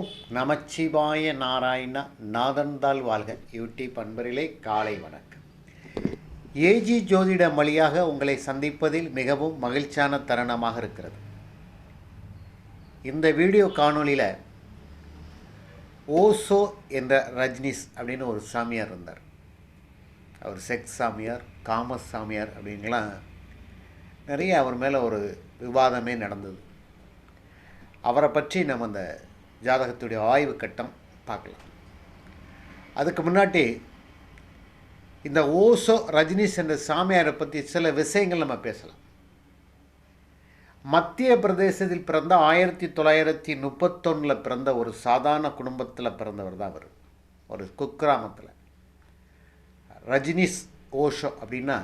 ஓம் நமச்சிவாய நாராயண நாதன்தால் வாழ்க. யூடியூப் அன்பரிலே காலை வணக்கம். ஏஜி ஜோதிடம் வழியாக உங்களை சந்திப்பதில் மிகவும் மகிழ்ச்சியான தருணமாக இருக்கிறது. இந்த வீடியோ காணொலியில் ஓசோ என்ற ரஜ்னிஸ் அப்படின்னு ஒரு சாமியார் இருந்தார். அவர் செக்ஸ் சாமியார் காமஸ் சாமியார் அப்படின்லாம் நிறைய அவர் மேலே ஒரு விவாதமே நடந்தது. அவரை பற்றி நம்ம அந்த ஜாதகத்துடைய ஆய்வு கட்டம் பார்க்கலாம். அதுக்கு முன்னாடி இந்த ஓசோ ரஜினிஷ் என்ற சாமியாரை பற்றி சில விஷயங்கள் நம்ம பேசலாம். மத்திய பிரதேசத்தில் பிறந்த ஆயிரத்தி தொள்ளாயிரத்தி முப்பத்தொன்னில் பிறந்த ஒரு சாதாரண குடும்பத்தில் பிறந்தவர் தான் அவர். ஒரு குக்கிராமத்தில். ரஜினிஷ் ஓஷோ அப்படின்னா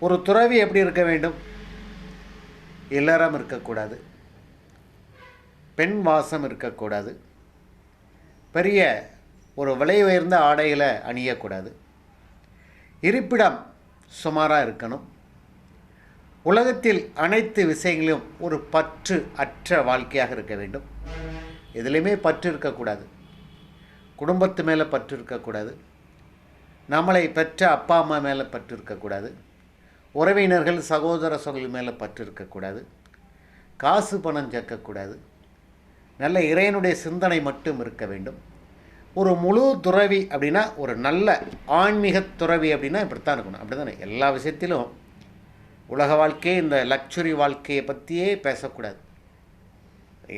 ஒரு துறவி எப்படி இருக்க வேண்டும்? இல்லறம் இருக்கக்கூடாது. பெண் வாசம் இருக்கக்கூடாது. பெரிய ஒரு விலை உயர்ந்த ஆடைகளை அணியக்கூடாது. இருப்பிடம் சுமாராக இருக்கணும். உலகத்தில் அனைத்து விஷயங்களும் ஒரு பற்று அற்ற வாழ்க்கையாக இருக்க வேண்டும். எதுலேயுமே பற்று இருக்கக்கூடாது. குடும்பத்து மேலே பற்று இருக்கக்கூடாது. நம்மளை பெற்ற அப்பா அம்மா மேலே பற்று இருக்கக்கூடாது. உறவினர்கள் சகோதர சகோதரி மேலே பற்று இருக்கக்கூடாது. காசு பணம் சேர்க்கக்கூடாது. நல்ல இறைவனுடைய சிந்தனை மட்டும் இருக்க வேண்டும். ஒரு முழு துறவி அப்படின்னா ஒரு நல்ல ஆன்மீக துறவி அப்படின்னா இப்படி தான் இருக்கணும். அப்படி தானே எல்லா விஷயத்திலும் உலக வாழ்க்கையே இந்த லக்ஸுரி வாழ்க்கையை பற்றியே பேசக்கூடாது.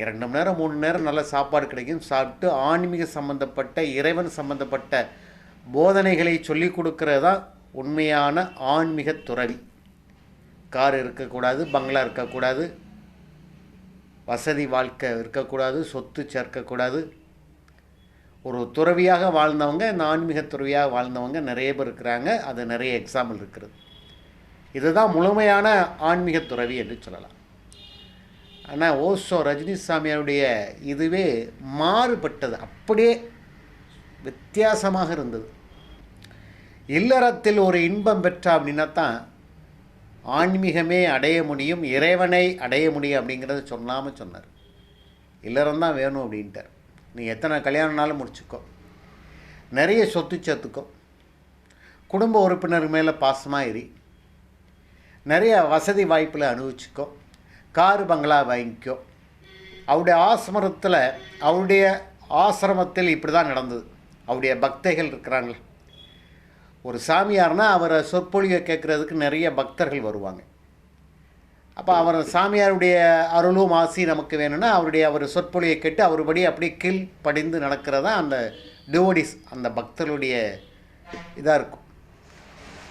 இரண்டு மணி நேரம் மூணு நேரம் நல்ல சாப்பாடு கிடைக்கும். சாப்பிட்டு ஆன்மீக சம்பந்தப்பட்ட இறைவன் சம்பந்தப்பட்ட போதனைகளை சொல்லிக் கொடுக்கறது தான் உண்மையான ஆன்மீக துறவி. கார் இருக்கக்கூடாது பங்களா இருக்கக்கூடாது வசதி வாழ்க்கை இருக்கக்கூடாது சொத்து சேர்க்கக்கூடாது. ஒரு துறவியாக வாழ்ந்தவங்க இந்த ஆன்மீக துறவியாக வாழ்ந்தவங்க நிறைய பேர் இருக்கிறாங்க. அது நிறைய எக்ஸாம்பிள் இருக்கிறது. இதுதான் முழுமையான ஆன்மீக துறவி என்று சொல்லலாம். ஆனால் ஓசோ ரஜினிசாமியாருடைய இதுவே மாறுபட்டது. அப்படியே வித்தியாசமாக இருந்தது. இல்லறத்தில் ஒரு இன்பம் பெற்றா அப்படின்னா தான் ஆன்மீகமே அடைய முடியும் இறைவனை அடைய முடியும் அப்படிங்கிறத சொல்லாமல் சொன்னார். இல்லறம் தான் வேணும் அப்படின்ட்டார். நீ எத்தனை கல்யாணம்னாலும் முடிச்சுக்கோ. நிறைய சொத்து சேர்த்துக்கோ. குடும்ப உறுப்பினர் மேலே பாசமாக இரு. நிறைய வசதி வாய்ப்பில் அனுபவிச்சுக்கோ. காரு பங்களா வாங்கிக்கோ. அவருடைய ஆசிரமத்தில் அவருடைய ஆசிரமத்தில் இப்படி தான் நடந்தது. அவருடைய பக்தைகள் இருக்கிறாங்களே. ஒரு சாமியார்னால் அவரை சொற்பொழிவை கேட்குறதுக்கு நிறைய பக்தர்கள் வருவாங்க. அப்போ அவர் சாமியாருடைய அருளும் ஆசி நமக்கு வேணும்னா அவருடைய அவர் சொற்பொழியை கேட்டு அவருபடி அப்படியே கீழ் படிந்து நடக்கிறதா அந்த டிவோடிஸ் அந்த பக்தர்களுடைய இதாக இருக்கும்.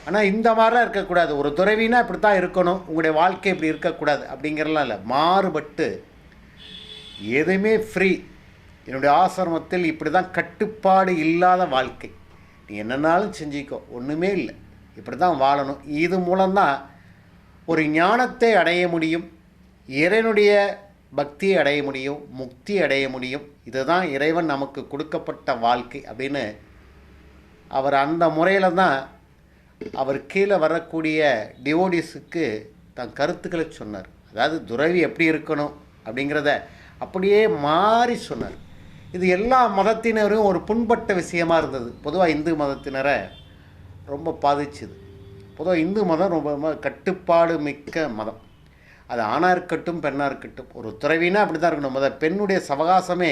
ஆனால் இந்த மாதிரிலாம் இருக்கக்கூடாது. ஒரு துறவினா இப்படி தான் இருக்கணும். உங்களுடைய வாழ்க்கை இப்படி இருக்கக்கூடாது அப்படிங்கிறலாம் இல்லை. மாறுபட்டு எதுவுமே ஃப்ரீ என்னுடைய ஆசிரமத்தில் இப்படி தான் கட்டுப்பாடு இல்லாத வாழ்க்கை. நீ என்னன்னாலும் செஞ்சிக்கோ. ஒன்றுமே இல்லை. இப்படி தான் வாழணும். இது மூலம்தான் ஒரு ஞானத்தை அடைய முடியும். இறைவனுடைய பக்தியை அடைய முடியும். முக்தி அடைய முடியும். இதுதான் இறைவன் நமக்கு கொடுக்கப்பட்ட வாழ்க்கை அப்படின்னு அவர் அந்த முறையில் தான் அவர் கீழே வரக்கூடிய டிவோடிஸுக்கு தன் கருத்துக்களை சொன்னார். அதாவது துறவி எப்படி இருக்கணும் அப்படிங்கிறத அப்படியே மாறி சொன்னார். இது எல்லா மதத்தினரும் ஒரு புண்பட்ட விஷயமா இருந்தது. பொதுவாக இந்து மதத்தினரை ரொம்ப பாதிச்சுது. பொதுவாக இந்து மதம் ரொம்ப கட்டுப்பாடு மிக்க மதம். அது ஆணாக இருக்கட்டும் பெண்ணாக இருக்கட்டும். ஒரு துறவினா அப்படி தான் இருக்கணும். முத பெண்ணுடைய சவகாசமே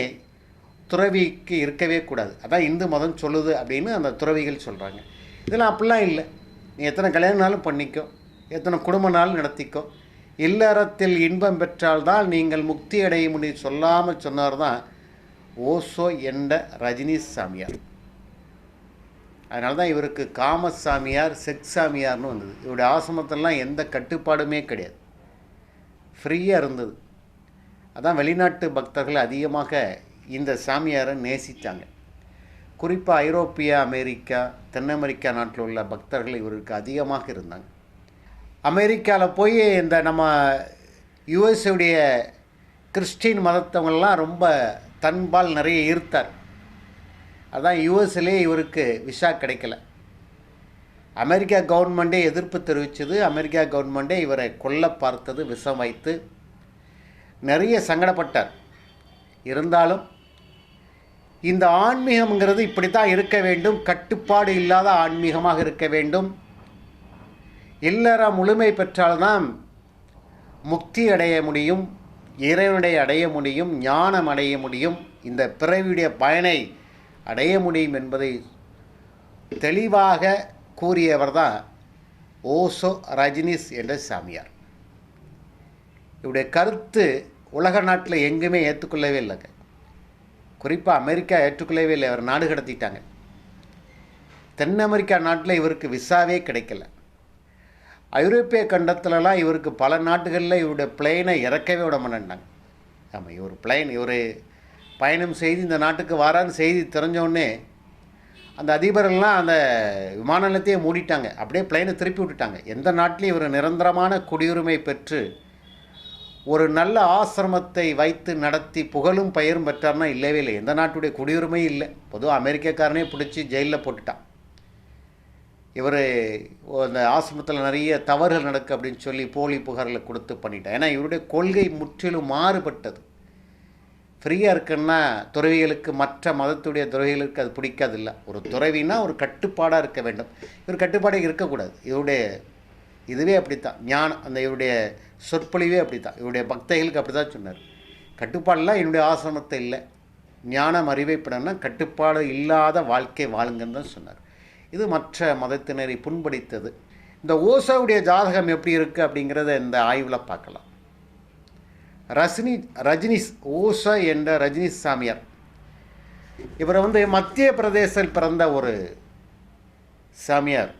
துறவிக்கு இருக்கவே கூடாது. அதான் இந்து மதம் சொல்லுது அப்படின்னு அந்த துறவிகள் சொல்கிறாங்க இதெல்லாம் அப்படிலாம் இல்லை. நீ எத்தனை கல்யாணம்னாலும் பண்ணிக்கோ. எத்தனை குடும்பம்னாலும் நடத்திக்கோ. இல்லறத்தில் இன்பம் பெற்றால்தான் நீங்கள் முக்தி அடைய முடியும் சொல்லாமல் சொன்னார் தான் ஓசோ என்ற ரஜினி சாமியார் அதனால தான் இவருக்கு காமசாமியார் செக் சாமியார்னு வந்தது. இவருடைய ஆசிரமத்திலலாம் எந்த கட்டுப்பாடுமே கிடையாது. ஃப்ரீயாக இருந்தது. அதான் வெளிநாட்டு பக்தர்கள் அதிகமாக இந்த சாமியாரை நேசித்தாங்க குறிப்பாக ஐரோப்பியா அமெரிக்கா தென் அமெரிக்கா நாட்டில் உள்ள பக்தர்கள் இவருக்கு அதிகமாக இருந்தாங்க. அமெரிக்காவில் போய் இந்த நம்ம யுஎஸ்உடைய கிறிஸ்டின் மதத்தவங்கள்லாம் ரொம்ப தன்பால் நிறைய ஈர்த்தார். அதான் யூஎஸ்லேயே இவருக்கு விசா கிடைக்கல. அமெரிக்கா கவர்மெண்ட்டே எதிர்ப்பு தெரிவித்தது அமெரிக்கா கவர்மெண்ட்டே இவரை கொல்ல பார்த்தது விஷம் வைத்து நிறைய சங்கடப்பட்டார். இருந்தாலும் இந்த ஆன்மீகம்ங்கிறது இப்படி தான் இருக்க வேண்டும். கட்டுப்பாடு இல்லாத ஆன்மீகமாக இருக்க வேண்டும். இல்லற முழுமை பெற்றால்தான் முக்தி அடைய முடியும். இறைவனை அடைய முடியும் ஞானம் அடைய முடியும். இந்த பிறவியுடைய பயனை அடைய முடியும் என்பதை தெளிவாக கூறியவர் தான் ஓசோ ரஜினிஸ் என்ற சாமியார். இவருடைய கருத்து உலக நாட்டில் எங்குமே ஏற்றுக்கொள்ளவே இல்லைங்க. குறிப்பாக அமெரிக்கா ஏற்றுக்கொள்ளவே இல்லை அவர் நாடு கடத்திட்டாங்க. தென் அமெரிக்கா நாட்டில் இவருக்கு விசாவே கிடைக்கல. ஐரோப்பிய கண்டத்துலலாம் இவருக்கு பல நாட்டுகளில் இவருடைய பிளெயினை இறக்கவே விட மாட்டேன்ட்டாங்க. ஆமாம் இவர் பிளெயின் இவர் பயணம் செய்து இந்த நாட்டுக்கு வாரான்னு செய்தி தெரிஞ்சோடனே அந்த அதிபரெல்லாம் அந்த விமான நிலையத்தையே மூடிட்டாங்க. அப்படியே பிளைனை திருப்பி விட்டுட்டாங்க. எந்த நாட்டிலையும் இவர் நிரந்தரமான குடியுரிமை பெற்று ஒரு நல்ல ஆசிரமத்தை வைத்து நடத்தி புகழும் பெயரும் பெற்றார்னா இல்லவே இல்லை. எந்த நாட்டுடைய குடியுரிமையும் இல்லை. பொதுவாக அமெரிக்கக்காரனே பிடிச்சி ஜெயிலில் போட்டுட்டான். இவர் அந்த ஆசிரமத்தில் நிறைய தவறுகள் நடக்கு அப்படின்னு சொல்லி போலி புகார்களை கொடுத்து பண்ணிட்டேன் ஏன்னா இவருடைய கொள்கை முற்றிலும் மாறுபட்டது. ஃப்ரீயாக இருக்குன்னா துறவிகளுக்கு மற்ற மதத்துடைய துறவிகளுக்கு அது பிடிக்காதில்ல. ஒரு துறவினா ஒரு கட்டுப்பாடாக இருக்க வேண்டும். இவர் கட்டுப்பாடே இருக்கக்கூடாது. இவருடைய இதுவே அப்படித்தான். ஞானம் அந்த இவருடைய சொற்பொழிவே அப்படித்தான். இவருடைய பக்தைகளுக்கு அப்படி தான் சொன்னார். கட்டுப்பாடெல்லாம் என்னுடைய ஆசிரமத்தை இல்லை. ஞானம் அறிவைப்படனா கட்டுப்பாடு இல்லாத வாழ்க்கை வாழுங்கன்னு தான் சொன்னார். இது மற்ற மதத்தினரை புண்படித்தது. இந்த ஓசோவுடைய ஜாதகம் எப்படி இருக்குது அப்படிங்கிறத இந்த ஆய்வில் பார்க்கலாம். ரஜினி ரஜினிஸ் ஓசோ என்ற ரஜினி சாமியார். இவர் வந்து மத்திய பிரதேசத்தில் பிறந்த ஒரு சாமியார்.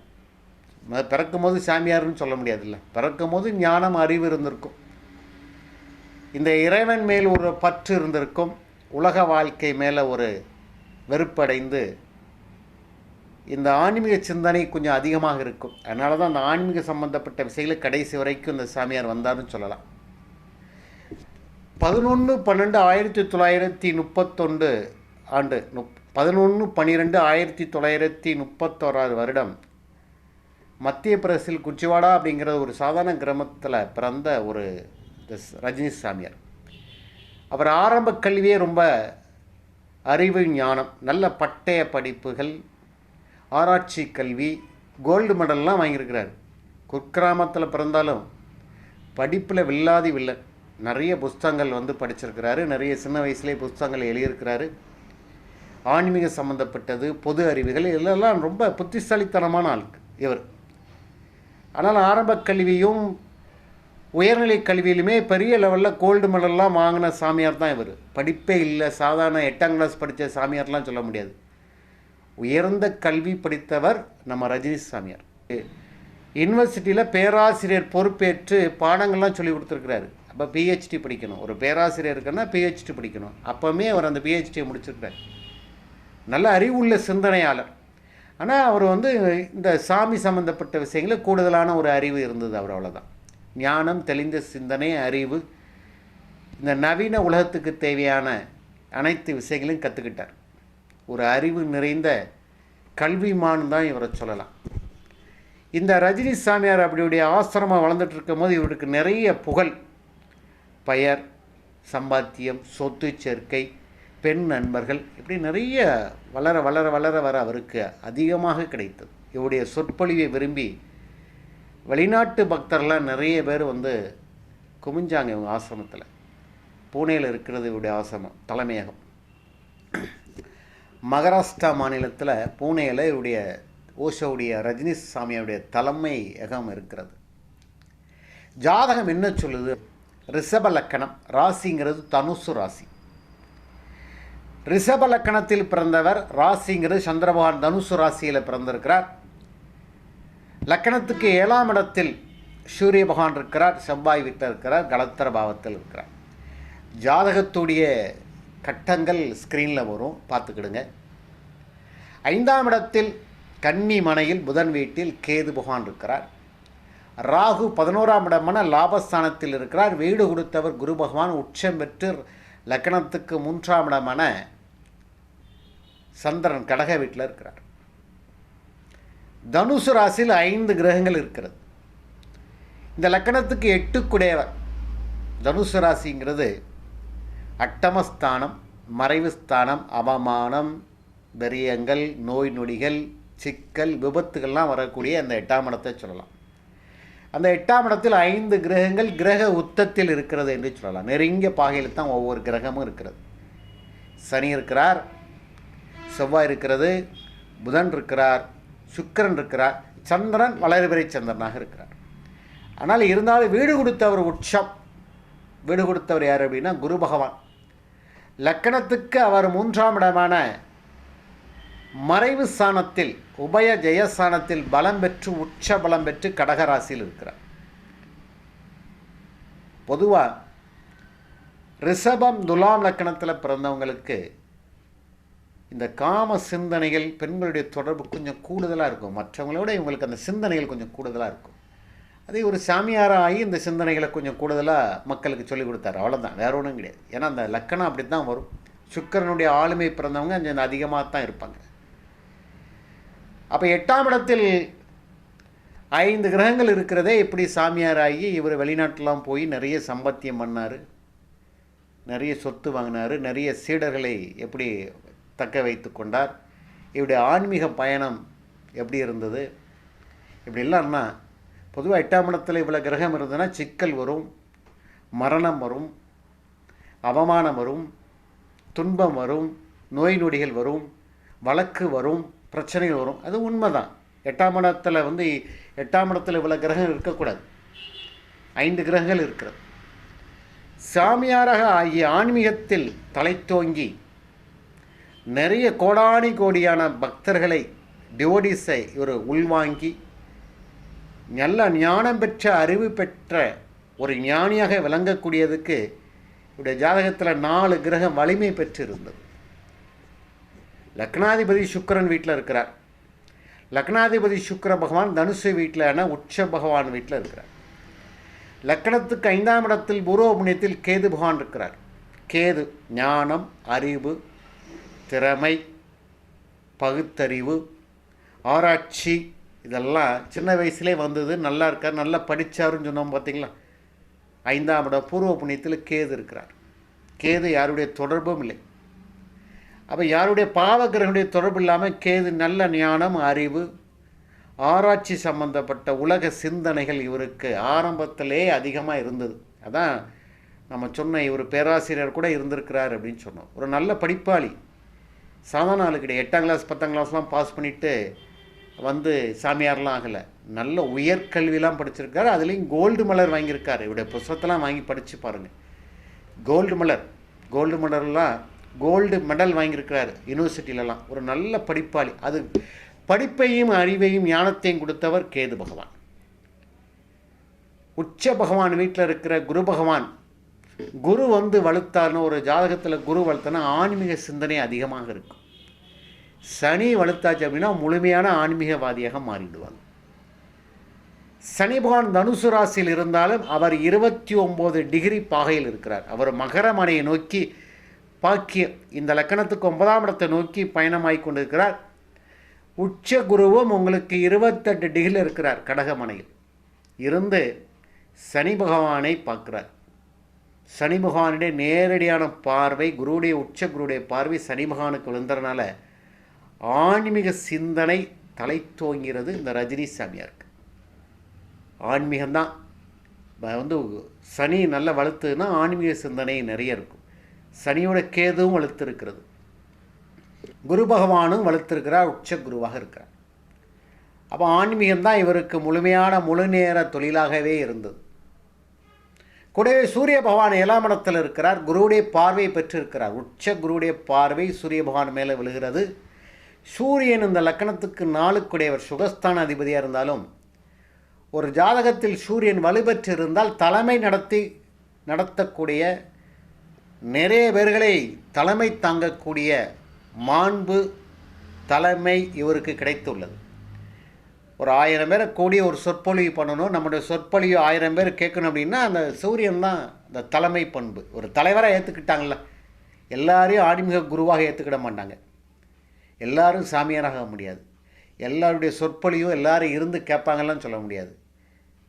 பிறக்கும் போது சாமியார்னு சொல்ல முடியாதுல்ல. பிறக்கும் போது ஞானம் அறிவு இருந்திருக்கும். இந்த இறைவன் மேல் ஒரு பற்று இருந்திருக்கும். உலக வாழ்க்கை மேலே ஒரு வெறுப்படைந்து இந்த ஆன்மீக சிந்தனை கொஞ்சம் அதிகமாக இருக்கும். அதனால தான் அந்த ஆன்மீக சம்பந்தப்பட்ட விஷயங்களை கடைசி வரைக்கும் இந்த சாமியார் வந்தார்னு சொல்லலாம். பதினொன்று பன்னெண்டு ஆயிரத்தி தொள்ளாயிரத்தி முப்பத்தொன்று ஆண்டு முப் பதினொன்று பன்னிரெண்டு ஆயிரத்தி தொள்ளாயிரத்தி முப்பத்தோராது வருடம் மத்திய பிரதேசில் குச்சிவாடா அப்படிங்கிற ஒரு சாதாரண கிராமத்தில் பிறந்த ஒரு ரஜினி சாமியார். அவர் ஆரம்ப கல்வியே ரொம்ப அறிவு ஞானம் நல்ல பட்டய படிப்புகள் ஆராய்ச்சி கல்வி கோல்டு மெடல்லாம் வாங்கியிருக்கிறார். குக்கிராமத்தில் பிறந்தாலும் படிப்பில் வில்லாதி வில்லன் நிறைய புஸ்தகங்கள் வந்து படிச்சிருக்கிறாரு. நிறைய சின்ன வயசுலேயே புஸ்தகங்கள் எழுதியிருக்கிறாரு. ஆன்மீக சம்மந்தப்பட்டது பொது அறிவுகள் இதெல்லாம் ரொம்ப புத்திசாலித்தனமான ஆள் இவர். ஆனால் ஆரம்ப கல்வியும் உயர்நிலை கல்வியிலுமே பெரிய லெவலில் கோல்டு மெடல்லாம் வாங்கின சாமியார் தான் இவர். படிப்பே இல்லை. சாதாரண எட்டாம் கிளாஸ் படித்த சாமியார்லாம் சொல்ல முடியாது. உயர்ந்த கல்வி படித்தவர் நம்ம ரஜினி சாமியார். யூனிவர்சிட்டியில் பேராசிரியர் பொறுப்பேற்று பாடங்கள்லாம் சொல்லி கொடுத்துருக்கிறாரு. அப்போ பிஹெச்டி படிக்கணும். ஒரு பேராசிரியர் இருக்குன்னா பிஹெச்டி படிக்கணும். அப்போவுமே அவர் அந்த பிஹெச்டியை முடிச்சிருக்கிறார். நல்ல அறிவுள்ள சிந்தனையாளர். ஆனால் அவர் வந்து இந்த சாமி சம்மந்தப்பட்ட விஷயங்களில் கூடுதலான ஒரு அறிவு இருந்தது அவர் அவ்வளோதான் ஞானம் தெளிந்த சிந்தனை அறிவு. இந்த நவீன உலகத்துக்கு தேவையான அனைத்து விஷயங்களையும் கற்றுக்கிட்டார் ஒரு அறிவு நிறைந்த கல்விமான் தான் இவரை சொல்லலாம். இந்த ரஜினி சாமியார் அப்படியுடைய ஆசிரமம் வளர்ந்துட்டு இருக்கும்போது இவருக்கு நிறைய புகழ். பெயர் சம்பாத்தியம் சொத்து சேர்க்கை பெண் நண்பர்கள் இப்படி நிறைய வளர வளர வளர வர அவருக்கு அதிகமாக கிடைத்தது. இவருடைய சொற்பொழிவை விரும்பி வெளிநாட்டு பக்தர்லாம் நிறைய பேர் வந்து குமிஞ்சாங்க இவங்க ஆசிரமத்தில். பூனேயில் இருக்கிறது இவருடைய ஆசிரமம் தலைமையகம். மகாராஷ்டிரா மாநிலத்தில் பூனேயில் இவருடைய ஓஷோவுடைய ரஜினிஷ் சாமியாருடைய தலைமையகம் இருக்கிறது. ஜாதகம் என்ன சொல்லுது? ரிஷப லக்கணம் ராசிங்கிறது தனுசு ராசி. ரிஷப லக்கணத்தில் பிறந்தவர் ராசிங்கிறது சந்திரபகவான் தனுசு ராசியில் பிறந்திருக்கிறார். லக்கணத்துக்கு ஏழாம் இடத்தில் சூரிய பகவான் இருக்கிறார் செவ்வாய் வீட்டில் இருக்கிறார் கலத்தர பாவத்தில் இருக்கிறார். ஜாதகத்துடைய கட்டங்கள் ஸ்க்ரீனில் வரும். பார்த்துக்கிடுங்க. ஐந்தாம் இடத்தில் கன்னி மனையில் புதன் வீட்டில் கேது பகவான் இருக்கிறார். ராகு பதினோராம் இடமான லாபஸ்தானத்தில் இருக்கிறார். வீடு கொடுத்தவர் குரு பகவான் உச்சம் பெற்று லக்கணத்துக்கு மூன்றாம் இடமான சந்திரன் கடக வீட்டில் இருக்கிறார். தனுசு ராசியில் ஐந்து கிரகங்கள் இருக்கிறது. இந்த லக்கணத்துக்கு எட்டுக்குடையவர் தனுசு ராசிங்கிறது அட்டமஸ்தானம் மறைவு ஸ்தானம் அவமானம் வெறியங்கள் நோய் நொடிகள் சிக்கல் விபத்துகள்லாம் வரக்கூடிய அந்த எட்டாம் இடத்தை சொல்லலாம். அந்த எட்டாம் இடத்தில் ஐந்து கிரகங்கள் கிரக உத்தத்தில் இருக்கிறது என்று சொல்லலாம். நெருங்கிய பாகையில் தான் ஒவ்வொரு கிரகமும் இருக்கிறது. சனி இருக்கிறார் செவ்வாய் இருக்கிறது புதன் இருக்கிறார் சுக்கிரன் இருக்கிறார். சந்திரன் வளர்பிறை சந்திரனாக இருக்கிறார். ஆனால் இருந்தாலும் வீடு கொடுத்தவர் உற்சம் வீடு கொடுத்தவர் யார் அப்படின்னா குரு பகவான். லக்கணத்துக்கு அவர் மூன்றாம் இடமான மறைவு ஸ்தானத்தில் உபய ஜெயஸ்தானத்தில் பலம் பெற்று உச்ச பலம் பெற்று கடகராசியில் இருக்கிறார். பொதுவாக ரிஷபம் துலாம் லக்கணத்தில் பிறந்தவங்களுக்கு இந்த காம சிந்தனைகள் பெண்களுடைய தொடர்பு கொஞ்சம் கூடுதலாக இருக்கும். மற்றவங்களோட இவங்களுக்கு அந்த சிந்தனைகள் கொஞ்சம் கூடுதலாக இருக்கும். அதே ஒரு சாமியாராக ஆகி இந்த சிந்தனைகளை கொஞ்சம் கூடுதலாக மக்களுக்கு சொல்லிக் கொடுத்தாரு. அவ்வளோதான் வேற ஒன்றும் கிடையாது. ஏன்னா அந்த லக்கணம் அப்படி தான் வரும். சுக்கரனுடைய ஆளுமை பிறந்தவங்க கொஞ்சம் அதிகமாக தான் இருப்பாங்க. அப்போ எட்டாம் இடத்தில் ஐந்து கிரகங்கள் இருக்கிறதே இப்படி சாமியாராகி இவர் வெளிநாட்டெலாம் போய் நிறைய சம்பாத்தியம் பண்ணார். நிறைய சொத்து வாங்கினார். நிறைய சீடர்களை எப்படி தக்க வைத்து கொண்டார். இவருடைய ஆன்மீக பயணம் எப்படி இருந்தது? இப்படி இல்லைன்னா பொதுவாக எட்டாம் இடத்துல இவ்வளோ கிரகம் இருந்ததுன்னா சிக்கல் வரும் மரணம் வரும் அவமானம் வரும் துன்பம் வரும் நோய் நொடிகள் வரும் வழக்கு வரும் பிரச்சனைகள் வரும். அது உண்மைதான். எட்டாம் இடத்துல வந்து எட்டாம் இடத்துல இவ்வளோ கிரகம் இருக்கக்கூடாது. ஐந்து கிரகங்கள் இருக்கிறது. சாமியாராக ஆகிய ஆன்மீகத்தில் தலைத்தோங்கி நிறைய கோடானி கோடியான பக்தர்களை டிவோடிஸை இவர் உள்வாங்கி நல்ல ஞானம் பெற்ற அறிவு பெற்ற ஒரு ஞானியாக விளங்கக்கூடியதுக்கு இவருடைய ஜாதகத்தில் நாலு கிரகம் வலிமை பெற்று இருந்தது லக்னாதிபதி சுக்கரன் வீட்டில் இருக்கிறார். லக்னாதிபதி சுக்கர பகவான் தனுசு வீட்டில் உச்ச பகவான் வீட்டில் இருக்கிறார். லக்கணத்துக்கு ஐந்தாம் இடத்தில் பூர்வ கேது பகவான் இருக்கிறார். கேது ஞானம் அறிவு திறமை பகுத்தறிவு ஆராய்ச்சி இதெல்லாம் சின்ன வயசுலே வந்தது நல்லா இருக்கார் நல்லா படித்தாருன்னு சொன்னோம் பார்த்தீங்களா? ஐந்தாம் இடம் பூர்வ புண்ணியத்தில் கேது இருக்கிறார். கேது யாருடைய தொடர்பும் இல்லை. அப்போ யாருடைய பாவகிரகனுடைய தொடர்பு இல்லாமல் கேது நல்ல ஞானம் அறிவு ஆராய்ச்சி சம்பந்தப்பட்ட உலக சிந்தனைகள் இவருக்கு ஆரம்பத்திலே அதிகமாக இருந்தது. அதான் நம்ம சொன்ன இவர் பேராசிரியர் கூட இருந்திருக்கிறார் அப்படின்னு சொன்னோம். ஒரு நல்ல படிப்பாளி. சாதாரண ஆளு கிடையாது எட்டாம் கிளாஸ் பத்தாம் கிளாஸ்லாம் பாஸ் பண்ணிவிட்டு வந்து சாமியார்லாம் ஆகலை. நல்ல உயர்கல்விலாம் படிச்சிருக்காரு. அதுலேயும் கோல்டு மலர் வாங்கியிருக்காரு. இவருடைய புஸ்தகத்தெல்லாம் வாங்கி படித்து பாருங்கள் கோல்டு மலர். கோல்டு மலர்லாம் கோல்டு மெடல் வாங்கியிருக்கிறாரு யூனிவர்சிட்டியிலலாம் ஒரு நல்ல படிப்பாளி. அது படிப்பையும் அறிவையும் ஞானத்தையும் கொடுத்தவர் கேது பகவான். உச்ச பகவான் வீட்டில் இருக்கிற குரு பகவான். குரு வந்து வலுத்தார்னு ஒரு ஜாதகத்தில் குரு வலுத்தனா ஆன்மீக சிந்தனை அதிகமாக இருக்கும். சனி வலுத்தாச்சு அப்படின்னா முழுமையான ஆன்மீகவாதியாக மாறிடுவாங்க. சனி பகவான் தனுசு ராசியில் இருந்தாலும் அவர் இருபத்தி ஒம்பது டிகிரி பாகையில் இருக்கிறார். அவர் மகரமனையை நோக்கி பாக்கியம் இந்த லக்கணத்துக்கு ஒன்பதாம் இடத்தை நோக்கி பயணமாகி கொண்டிருக்கிறார். உச்ச குருவும் உங்களுக்கு இருபத்தெட்டு டிகிரியில் இருக்கிறார் கடகமனையில் இருந்து சனி பகவானை பார்க்குறார். சனி பகவானுடைய நேரடியான பார்வை குருவுடைய உச்ச குருடைய பார்வை சனி பகவானுக்கு விழுந்ததுனால ஆன்மீக சிந்தனை தலை தோங்கிறது இந்த ரஜினி சாமியாருக்கு. ஆன்மீகம்தான். வந்து சனி நல்ல வலுத்துன்னா ஆன்மீக சிந்தனை நிறைய இருக்கும். சனியோட கேதுவும் வளர்த்துருக்கிறது. இருக்கிறது குரு பகவானும் வளர்த்துருக்கிறார் உச்ச குருவாக இருக்கிறார். அப்போ ஆன்மீகம் தான் இவருக்கு முழுமையான முழு நேர தொழிலாகவே இருந்தது. கூடவே சூரிய பகவான் ஏழாம் இடத்தில் இருக்கிறார். குருவுடைய பார்வை பெற்றிருக்கிறார். உச்ச குருவுடைய பார்வை சூரிய பகவான் மேலே விழுகிறது. சூரியன் இந்த லக்கணத்துக்கு நாளுக்குடையவர் சுகஸ்தான அதிபதியாக இருந்தாலும் ஒரு ஜாதகத்தில் சூரியன் வலுப்பெற்று இருந்தால் தலைமை நடத்தி நடத்தக்கூடிய நிறைய பேர்களை தலைமை தாங்கக்கூடிய மாண்பு தலைமை இவருக்கு கிடைத்துள்ளது. ஒரு ஆயிரம் பேரை கூடிய ஒரு சொற்பொழிவு பண்ணணும். நம்முடைய சொற்பொழிவு ஆயிரம் பேர் கேட்கணும் அப்படின்னா அந்த சூரியன் தான் அந்த தலைமை பண்பு. ஒரு தலைவராக ஏற்றுக்கிட்டாங்கள எல்லாரையும் ஆன்மீக குருவாக ஏற்றுக்கிட மாட்டாங்க. எல்லாரும் சாமியாராக முடியாது. எல்லாருடைய சொற்பொழியும் எல்லாரும் இருந்து கேட்பாங்கலாம் சொல்ல முடியாது.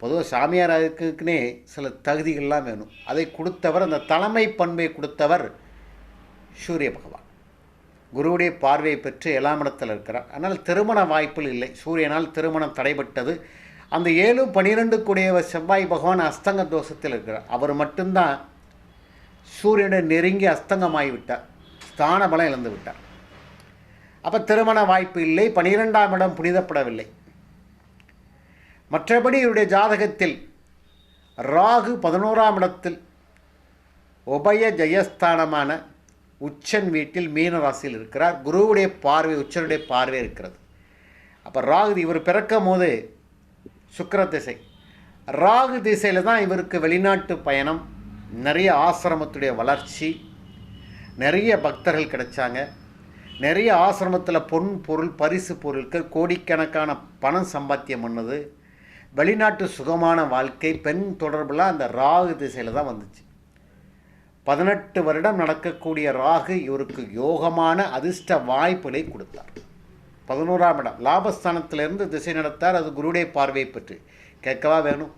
பொதுவாக சாமியாராக்குன்னே சில தகுதிகள்லாம் வேணும். அதை கொடுத்தவர் அந்த தலைமை பண்பை கொடுத்தவர் சூரிய பகவான். குருவுடைய பார்வையை பெற்று ஏழாம் இடத்தில் இருக்கிறார். அதனால் திருமண வாய்ப்பில் இல்லை. சூரியனால் திருமணம் தடைபட்டது. அந்த ஏழு பனிரெண்டு கூடிய செவ்வாய் பகவான் அஸ்தங்க தோஷத்தில் இருக்கிறார். அவர் மட்டும்தான் சூரியனை நெருங்கி அஸ்தங்கமாகி விட்டார் ஸ்தான பலம் இழந்து விட்டார் அப்போ திருமண வாய்ப்பு இல்லை பனிரெண்டாம் இடம் புனிதப்படவில்லை. மற்றபடி இவருடைய ஜாதகத்தில் ராகு பதினோராம் இடத்தில் உபய ஜெயஸ்தானமான உச்சன் வீட்டில் மீன ராசியில் இருக்கிறார். குருவுடைய பார்வை உச்சனுடைய பார்வை இருக்கிறது. அப்போ ராகு இவர் பிறக்கும் போது சுக்கிர திசை. ராகு திசையில் தான் இவருக்கு வெளிநாட்டு பயணம் நிறைய ஆசிரமத்துடைய வளர்ச்சி நிறைய பக்தர்கள் கிடைச்சாங்க. நிறைய ஆசிரமத்தில் பொன் பொருள் பரிசு பொருட்கள் கோடிக்கணக்கான பணம் சம்பாத்தியம் பண்ணது. வெளிநாட்டு சுகமான வாழ்க்கை பெண் தொடர்புலாம் அந்த ராகு திசையில் தான் வந்துச்சு. பதினெட்டு வருடம் நடக்கக்கூடிய ராகு இவருக்கு யோகமான அதிர்ஷ்ட வாய்ப்புகளை கொடுத்தார். பதினோராம் இடம் லாபஸ்தானத்திலிருந்து திசை நடத்தார் அது குருடைய பார்வையை பற்றி. கேட்கவா வேணும்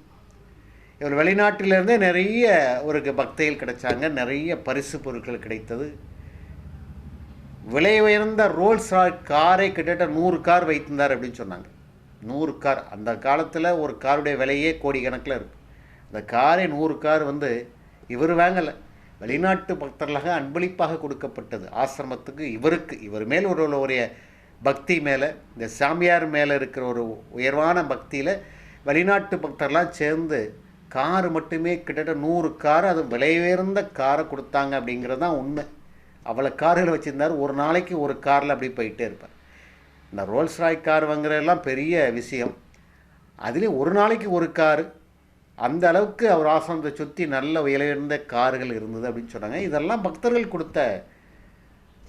இவர் வெளிநாட்டிலிருந்தே நிறைய ஒரு பக்தைகள் கிடைச்சாங்க நிறைய பரிசு பொருட்கள் கிடைத்தது. விலை உயர்ந்த ரோல்ஸ் காரை கிட்டத்தட்ட நூறு கார் வைத்திருந்தார் அப்படின்னு சொன்னாங்க. நூறு கார். அந்த காலத்தில் ஒரு காருடைய விலையே கோடிக்கணக்கில் இருக்குது அந்த காரை நூறு கார் வந்து இவர் வாங்கலை. வெளிநாட்டு பக்தர்களாக அன்பளிப்பாக கொடுக்கப்பட்டது. ஆசிரமத்துக்கு இவருக்கு இவர் மேல் ஒரு உடைய பக்தி மேலே இந்த சாமியார் மேலே இருக்கிற ஒரு உயர்வான பக்தியில் வெளிநாட்டு பக்தர்லாம் சேர்ந்து கார் மட்டுமே கிட்டத்தட்ட நூறு கார் அது விலை உயர்ந்த காரை கொடுத்தாங்க அப்படிங்கிறது தான் உண்மை. அவ்வளோ கார்கள் வச்சுருந்தார் ஒரு நாளைக்கு ஒரு காரில் அப்படி போயிட்டே இருப்பார். இந்த ரோல்ஸ் ராய் கார் வாங்குறதெல்லாம் பெரிய விஷயம். அதுலேயும் ஒரு நாளைக்கு ஒரு காரு அந்த அளவுக்கு அவர் ஆசிரமத்தை சுற்றி நல்ல உயர்ந்த கார்கள் இருந்தது அப்படின்னு சொன்னாங்க. இதெல்லாம் பக்தர்கள் கொடுத்த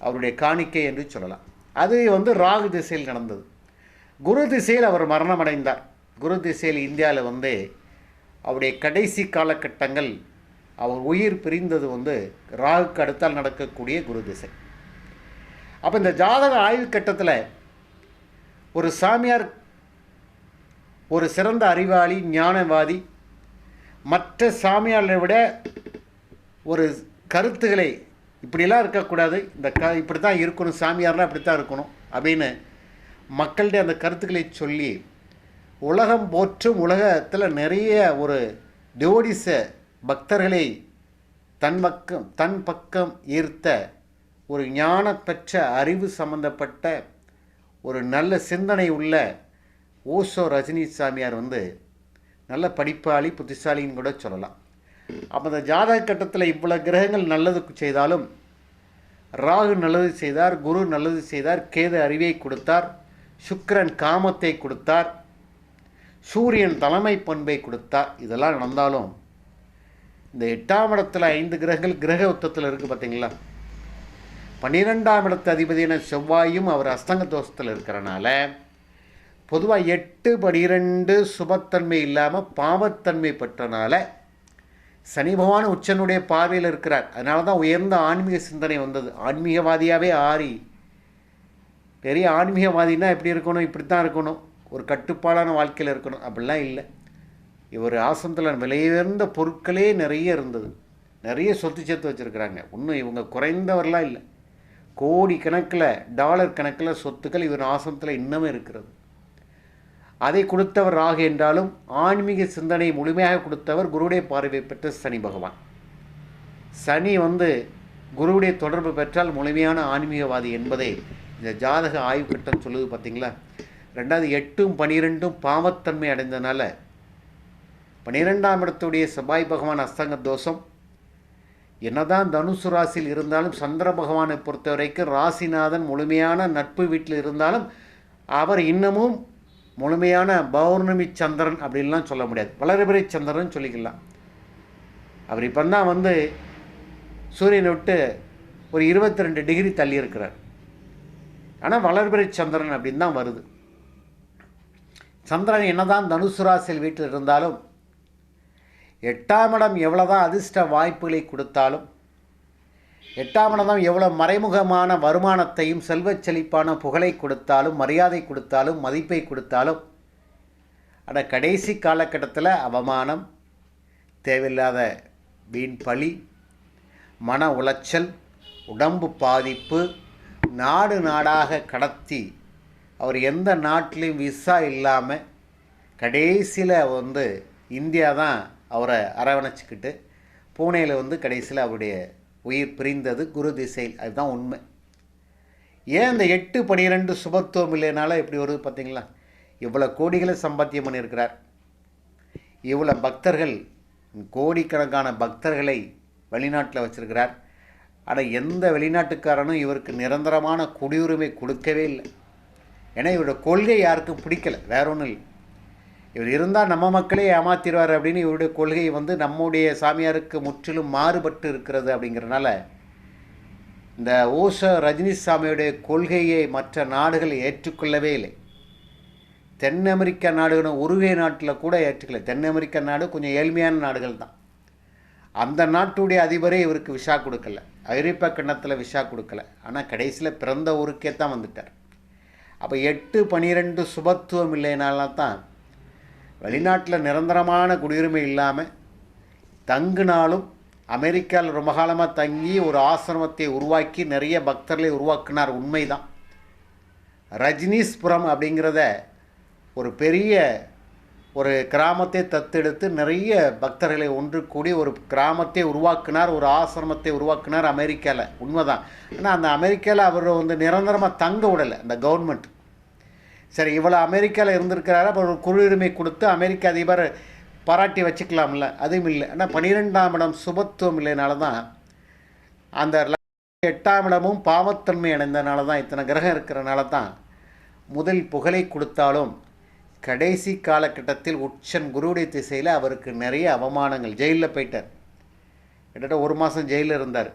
அவருடைய காணிக்கை என்று சொல்லலாம். அது வந்து ராகு திசையில் நடந்தது. குரு திசையில் அவர் மரணமடைந்தார். குரு திசையில் இந்தியாவில் வந்து அவருடைய கடைசி காலகட்டங்கள் அவர் உயிர் பிரிந்தது வந்து ராகுக்கு அடுத்தால் நடக்கக்கூடிய குரு திசை. அப்போ இந்த ஜாதக ஆய்வு கட்டத்தில் ஒரு சாமியார் ஒரு சிறந்த அறிவாளி ஞானவாதி மற்ற சாமியார்களை விட ஒரு கருத்துக்களை இப்படிலாம் இருக்கக்கூடாது. இந்த க இப்படி தான் இருக்கணும் சாமியார்லாம் இப்படி தான் இருக்கணும் அப்படின்னு மக்கள்கிட்ட அந்த கருத்துக்களை சொல்லி உலகம் போற்றும் உலகத்தில் நிறைய ஒரு டிவோடிஸை பக்தர்களை தன் பக்கம் தன் பக்கம் ஈர்த்த ஒரு ஞான அறிவு சம்பந்தப்பட்ட ஒரு நல்ல சிந்தனை உள்ள ஓசோ ரஜினி சாமியார் வந்து நல்ல படிப்பாளி புத்திசாலின்னு கூட சொல்லலாம். அப்போ அந்த ஜாதக கட்டத்தில் இவ்வளோ கிரகங்கள் நல்லது செய்தாலும் ராகு நல்லது செய்தார் குரு நல்லது செய்தார் கேது அறிவை கொடுத்தார் சுக்கரன் காமத்தை கொடுத்தார் சூரியன் தலைமை பண்பை கொடுத்தார் இதெல்லாம் நடந்தாலும் இந்த எட்டாம் இடத்துல ஐந்து கிரகங்கள் கிரக உத்தத்தில் இருக்குது பார்த்தீங்களா பன்னிரெண்டாம் இடத்து அதிபதியான செவ்வாயும் அவர் அஸ்தங்க தோஷத்தில் இருக்கிறனால பொதுவாக எட்டு பனிரெண்டு சுபத்தன்மை இல்லாமல் பாவத்தன்மை பெற்றனால சனி பகவான் உச்சனுடைய பார்வையில் இருக்கிறார். அதனால தான் உயர்ந்த ஆன்மீக சிந்தனை வந்தது. ஆன்மீகவாதியாகவே ஆறி. பெரிய ஆன்மீகவாதின்னா எப்படி இருக்கணும்? இப்படி தான் இருக்கணும். ஒரு கட்டுப்பாடான வாழ்க்கையில் இருக்கணும். அப்படிலாம் இல்லை. இவர் ஆசனத்தில் விலையுயர்ந்த பொருட்களே நிறைய இருந்தது. நிறைய சொத்து சேர்த்து வச்சுருக்கிறாங்க. இன்னும் இவங்க குறைந்தவரெலாம் இல்லை. கோடி கணக்கில் டாலர் கணக்கில் சொத்துக்கள் இவர் ஆசனத்தில் இன்னமும் இருக்கிறது. அதை கொடுத்தவர் ராகு என்றாலும் ஆன்மீக சிந்தனை முழுமையாக கொடுத்தவர் குருவுடைய பார்வை பெற்ற சனி பகவான். சனி வந்து குருவுடைய தொடர்பு பெற்றால் முழுமையான ஆன்மீகவாதி என்பதே இந்த ஜாதக ஆய்வு கட்டம் சொல்லுது பார்த்தீங்களா ரெண்டாவது எட்டும் பனிரெண்டும் பாவத்தன்மை அடைந்ததுனால பன்னிரெண்டாம் இடத்துடைய செவ்வாய் பகவான் அஸ்தங்க தோஷம். என்னதான் தனுசு ராசியில் இருந்தாலும் சந்திர பகவானை பொறுத்த வரைக்கும் ராசிநாதன் முழுமையான நட்பு வீட்டில் இருந்தாலும் அவர் இன்னமும் முழுமையான பௌர்ணமி சந்திரன் அப்படின்லாம் சொல்ல முடியாது. வளர்பிறை சந்திரன் சொல்லிக்கலாம். அவர் இப்போ தான் வந்து சூரியனை விட்டு ஒரு இருபத்தி ரெண்டு டிகிரி தள்ளி இருக்கிறார் ஆனால் வளர்பிறை சந்திரன் அப்படின்னு தான் வருது. சந்திரன் என்னதான் தனுசு ராசியில் வீட்டில் இருந்தாலும் எட்டாம் இடம் எவ்வளோதான் அதிர்ஷ்ட வாய்ப்புகளை கொடுத்தாலும் எட்டாம் இடம் எவ்வளோ மறைமுகமான வருமானத்தையும் செல்வச் செழிப்பான புகழை கொடுத்தாலும் மரியாதை கொடுத்தாலும் மதிப்பை கொடுத்தாலும் ஆனால் கடைசி காலகட்டத்தில் அவமானம் தேவையில்லாத வீண் பழி மன உளைச்சல் உடம்பு பாதிப்பு நாடு நாடாக கடத்தி அவர் எந்த நாட்டிலையும் விசா இல்லாமல் கடைசியில் வந்து இந்தியா தான் அவரை அரவணைச்சிக்கிட்டு பூனேயில் வந்து கடைசியில் அவருடைய உயிர் பிரிந்தது குரு திசையில். அதுதான் உண்மை. ஏன் இந்த எட்டு பனிரெண்டு சுபத்துவம் இல்லைனால இப்படி வருது பார்த்தீங்களா? இவ்வளோ கோடிகளை சம்பாத்தியம் பண்ணியிருக்கிறார். இவ்வளோ பக்தர்கள் கோடிக்கணக்கான பக்தர்களை வெளிநாட்டில் வச்சிருக்கிறார். ஆனால் எந்த வெளிநாட்டுக்காரனும் இவருக்கு நிரந்தரமான குடியுரிமை கொடுக்கவே இல்லை. ஏன்னா இவரோட கொள்கை யாருக்கும் பிடிக்கல. வேற ஒன்றும் இல்லை. இவர் இருந்தால் நம்ம மக்களே ஏமாத்திடுவார் அப்படின்னு இவருடைய கொள்கை வந்து நம்முடைய சாமியாருக்கு முற்றிலும் மாறுபட்டு இருக்கிறது அப்படிங்கிறனால இந்த ஓஷ ரஜினி சாமியுடைய கொள்கையை மற்ற நாடுகள் ஏற்றுக்கொள்ளவே இல்லை. தென் அமெரிக்க நாடுகளும் உருவே நாட்டில் கூட ஏற்றுக்கலை தென் அமெரிக்க நாடு கொஞ்சம் ஏழ்மையான நாடுகள் தான். அந்த நாட்டுடைய அதிபரே இவருக்கு விஷா கொடுக்கல. ஐரோப்பா கண்டத்தில் விஷா கொடுக்கல. ஆனால் கடைசியில் பிறந்த ஊருக்கே தான் வந்துட்டார். அப்போ எட்டு பனிரெண்டு சுபத்துவம் இல்லைனால தான் வெளிநாட்டில் நிரந்தரமான குடியுரிமை இல்லாமல் தங்குனாலும் அமெரிக்காவில் ரொம்ப காலமாக தங்கி ஒரு ஆசிரமத்தை உருவாக்கி நிறைய பக்தர்களை உருவாக்கினார் உண்மைதான். ரஜினீஸ்புரம் அப்படிங்கிறத ஒரு பெரிய ஒரு கிராமத்தை தத்தெடுத்து நிறைய பக்தர்களை ஒன்று கூடி ஒரு கிராமத்தை உருவாக்கினார் ஒரு ஆசிரமத்தை உருவாக்கினார் அமெரிக்காவில் உண்மைதான். ஆனால் அந்த அமெரிக்காவில் அவர் வந்து நிரந்தரமாக தங்க விடலை அந்த கவர்மெண்ட் சரி இவ்வளோ அமெரிக்காவில் இருந்திருக்கிறாரு? அப்போ ஒரு குடியுரிமை கொடுத்து அமெரிக்க அதிபர் பாராட்டி வச்சுக்கலாம்ல. அதுவும் இல்லை. ஆனால் பன்னிரெண்டாம் இடம் சுபத்துவம் இல்லைனால தான் அந்த எட்டாம் இடமும் பாவத்தன்மை அடைந்தனால தான் இத்தனை கிரகம் இருக்கிறனால தான் முதல் புகழை கொடுத்தாலும் கடைசி காலகட்டத்தில் உச்சன் குருவுடைய திசையில் அவருக்கு நிறைய அவமானங்கள். ஜெயிலில் போயிட்டார். கிட்டத்தட்ட ஒரு மாதம் ஜெயிலில் இருந்தார்.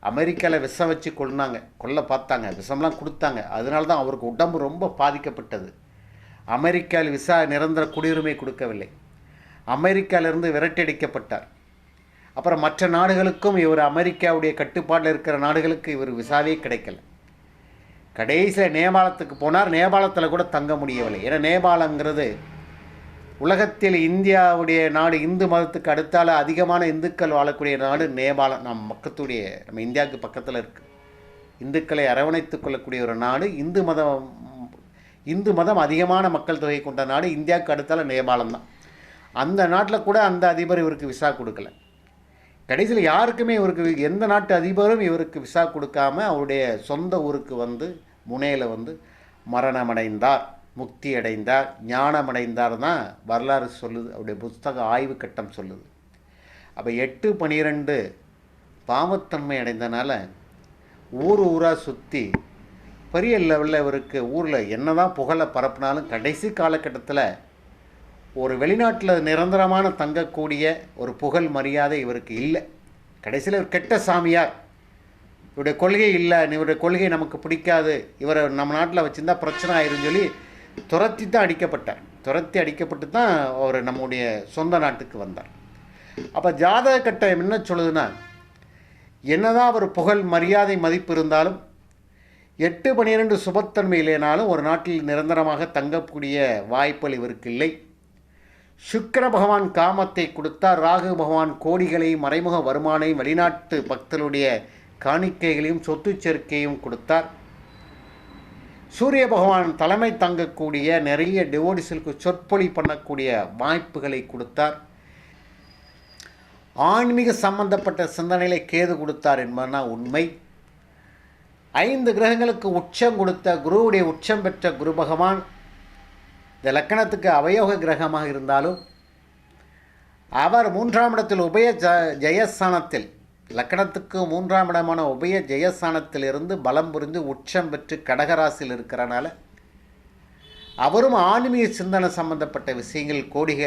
அமெரிக்காவில் விஷம் வச்சு கொள்ளினாங்க கொல்ல பார்த்தாங்க. விஷம்லாம் கொடுத்தாங்க. அதனால தான் அவருக்கு உடம்பு ரொம்ப பாதிக்கப்பட்டது. அமெரிக்காவில் விசா நிரந்தர குடியுரிமை கொடுக்கவில்லை. அமெரிக்காவிலிருந்து விரட்டடிக்கப்பட்டார் அப்புறம் மற்ற நாடுகளுக்கும் இவர் அமெரிக்காவுடைய கட்டுப்பாட்டில் இருக்கிற நாடுகளுக்கு இவர் விசாவே கிடைக்கல. கடைசியில் நேபாளத்துக்கு போனார். நேபாளத்தில் கூட தங்க முடியவில்லை. ஏன்னா நேபாளங்கிறது உலகத்தில் இந்தியாவுடைய நாடு இந்து மதத்துக்கு அடுத்தால் அதிகமான இந்துக்கள் வாழக்கூடிய நாடு நேபாளம். நம் பக்கத்துடைய நம்ம இந்தியாவுக்கு பக்கத்தில் இருக்குது இந்துக்களை அரவணைத்துக் கொள்ளக்கூடிய ஒரு நாடு இந்து மதம் இந்து மதம் அதிகமான மக்கள் தொகை கொண்ட நாடு இந்தியாவுக்கு அடுத்தால் நேபாளம் தான். அந்த நாட்டில் கூட அந்த அதிபர் இவருக்கு விசா கொடுக்கல. கடைசியில் யாருக்குமே இவருக்கு எந்த நாட்டு அதிபரும் இவருக்கு விசா கொடுக்காம அவருடைய சொந்த ஊருக்கு வந்து முனையில் வந்து மரணமடைந்தார். முக்தி அடைந்தார் ஞானமடைந்தார் தான் வரலாறு சொல்லுது அவருடைய புஸ்தக ஆய்வு கட்டம் சொல்லுது. அப்போ எட்டு பனிரெண்டு பாவத்தன்மை அடைந்தனால ஊர் ஊராக சுற்றி பெரிய லெவலில் இவருக்கு ஊரில் என்ன தான் புகழை பரப்புனாலும் கடைசி காலகட்டத்தில் ஒரு வெளிநாட்டில் நிரந்தரமான தங்கக்கூடிய ஒரு புகழ் மரியாதை இவருக்கு இல்லை. கடைசியில் ஒரு கெட்ட சாமியார். இவருடைய கொள்கை இல்லை இவருடைய கொள்கை நமக்கு பிடிக்காது இவரை நம்ம நாட்டில் வச்சுருந்தா பிரச்சனை ஆயிருன்னு சொல்லி துரத்தி தான் அடிக்கப்பட்டார். துரத்தி அடிக்கப்பட்டு தான் அவர் நம்முடைய சொந்த நாட்டுக்கு வந்தார். அப்போ ஜாதக கட்டம் என்ன சொல்லுதுன்னா என்னதான் அவர் புகழ் மரியாதை மதிப்பு இருந்தாலும் எட்டு பனிரெண்டு சுபத்தன்மை இல்லைனாலும் ஒரு நாட்டில் நிரந்தரமாக தங்கக்கூடிய வாய்ப்புகள் இவருக்கு இல்லை சுக்கர பகவான் காமத்தை கொடுத்தார். ராகு பகவான் கோடிகளையும் மறைமுக வருமானையும் வெளிநாட்டு பக்தர்களுடைய காணிக்கைகளையும் சொத்து சேர்க்கையும் கொடுத்தார். சூரிய பகவான் தலைமை தங்கக்கூடிய நிறைய டிவோடிஸுக்கு சொற்பொழி பண்ணக்கூடிய வாய்ப்புகளை கொடுத்தார். ஆன்மீக சம்பந்தப்பட்ட சிந்தனைகளை கேது கொடுத்தார் என்பதுதான் உண்மை. ஐந்து கிரகங்களுக்கு உச்சம் கொடுத்த குருவுடைய உச்சம் பெற்ற குரு பகவான் இந்த லக்கணத்துக்கு அவயோக கிரகமாக இருந்தாலும் அவர் மூன்றாம் இடத்தில் உபய ஜ ஜெயஸ்தானத்தில் லக்கணத்துக்கு மூன்றாம் இடமான உபய ஜெயஸ்தானத்திலிருந்து பலம் புரிந்து உச்சம் பெற்று கடகராசியில் இருக்கிறனால அவரும் ஆன்மீக சிந்தனை சம்பந்தப்பட்ட விஷயங்கள் கோடிக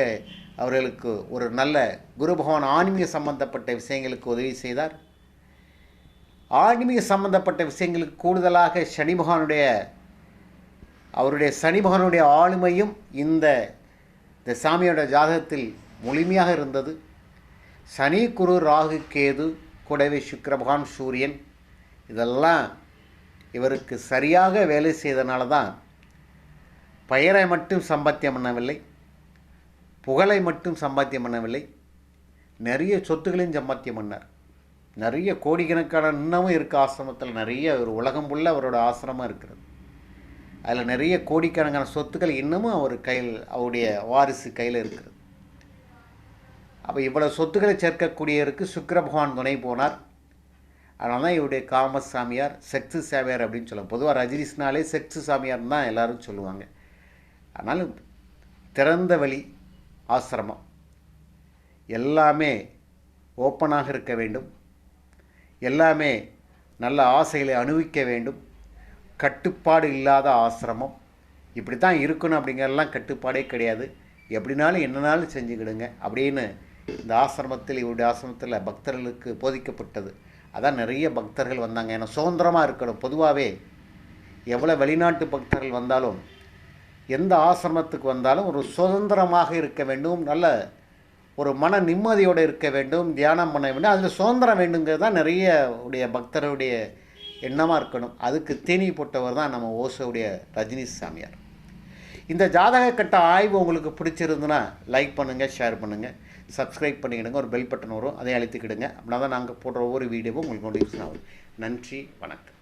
அவர்களுக்கு ஒரு நல்ல குரு பகவான் ஆன்மீக சம்பந்தப்பட்ட விஷயங்களுக்கு உதவி செய்தார். ஆன்மீக சம்பந்தப்பட்ட விஷயங்களுக்கு கூடுதலாக சனி பகவானுடைய அவருடைய சனி பகவானுடைய ஆளுமையும் இந்த இந்த சாமியோட ஜாதகத்தில் முழுமையாக இருந்தது. சனி குரு ராகு கேது கூடவே சுக்கிர பகவான் சூரியன் இதெல்லாம் இவருக்கு சரியாக வேலை செய்தனால தான் பெயரை மட்டும் சம்பாத்தியம் பண்ணவில்லை புகழை மட்டும் சம்பாத்தியம் பண்ணவில்லை நிறைய சொத்துக்களையும் சம்பாத்தியம் பண்ணார். நிறைய கோடிக்கணக்கான இன்னமும் இருக்க ஆசிரமத்தில் நிறைய ஒரு உலகம் உள்ள அவரோட ஆசிரமம் இருக்கிறது. அதில் நிறைய கோடிக்கணக்கான சொத்துக்கள் இன்னமும் அவர் கையில் அவருடைய வாரிசு கையில் இருக்கிறது. அப்போ இவ்வளோ சொத்துக்களை சேர்க்கக்கூடியவருக்கு சுக்கர பகவான் துணை போனார். அதனால தான் இவருடைய காம சாமியார் செக்ஸு சாமியார் அப்படின்னு சொல்லுவாங்க. பொதுவாக ரஜினிஸ்னாலே செக்ஸு சாமியார் தான் எல்லாரும் சொல்லுவாங்க. அதனால் திறந்த வழி ஆசிரமம். எல்லாமே ஓப்பனாக இருக்க வேண்டும். எல்லாமே நல்ல ஆசைகளை அனுபவிக்க வேண்டும். கட்டுப்பாடு இல்லாத ஆசிரமம். இப்படி தான் இருக்கணும் அப்படிங்கிறதெல்லாம் கட்டுப்பாடே கிடையாது. எப்படினாலும் என்னனாலும் செஞ்சுக்கிடுங்க அப்படின்னு இந்த ஆசிரமத்தில் இவருடைய ஆசிரமத்தில் பக்தர்களுக்கு போதிக்கப்பட்டது. அதான் நிறைய பக்தர்கள் வந்தாங்க. ஏன்னா சுதந்திரமாக இருக்கணும். பொதுவாகவே எவ்வளோ வெளிநாட்டு பக்தர்கள் வந்தாலும் எந்த ஆசிரமத்துக்கு வந்தாலும் ஒரு சுதந்திரமாக இருக்க வேண்டும். நல்ல ஒரு மன நிம்மதியோடு இருக்க வேண்டும். தியானம் பண்ண வேண்டும். அதில் சுதந்திரம் வேண்டுங்கிறது தான் நிறைய உடைய பக்தருடைய எண்ணமாக இருக்கணும். அதுக்கு தீனி போட்டவர் தான் நம்ம ஓசோடைய ரஜினி சாமியார். இந்த ஜாதக கட்ட ஆய்வு உங்களுக்கு பிடிச்சிருந்துன்னா லைக் பண்ணுங்கள் ஷேர் பண்ணுங்கள் சப்ஸ்கிரைப் பண்ணிக்கிடுங்க ஒரு பெல் பட்டன் வரும் அதையும் அழுத்திக்கிடுங்க. அப்படின்னா தான் நாங்கள் போடுற ஒவ்வொரு வீடியோவும் உங்களுக்கு நோட்டிஃபிகேஷன் ஆகும். நன்றி வணக்கம்.